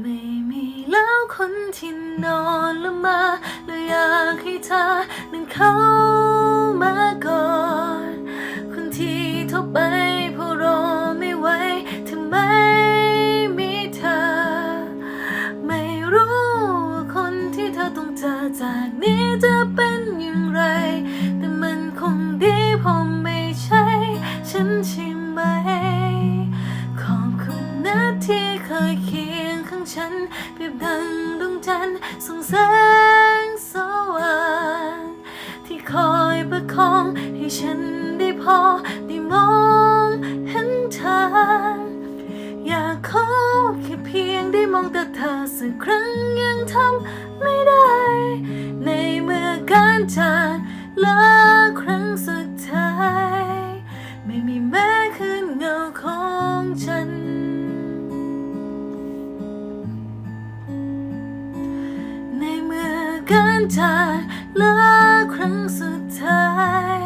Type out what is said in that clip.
ไม่มีแล้วคนที่นอนละมาเลยอยากให้เธอนั้นเข้ามาก่อน คนที่โทรไปเพราะรอไม่ไหวทำไมมีเธอ ไม่รู้ว่าคนที่เธอต้องเจอจากนี้จะเป็นอย่างไร แต่มันคงดีเพราะไม่ใช่ ฉันใช่ไหม ขอบคุณนะที่เคยคียงข้าง ฉัน เปรียบดังดวงจันทร์ส่องแสงสว่างที่คอยประคองให้ฉันได้พอได้มองเห็นทางอยากขอแค่เพียงได้มองแต่เธอสักครั้งยังทำไม่ได้ ในเมื่อการจากลาครั้งสุดท้าย ไม่มีแม้คืนเงาของฉัน การจากเลิกครั้งสุดท้าย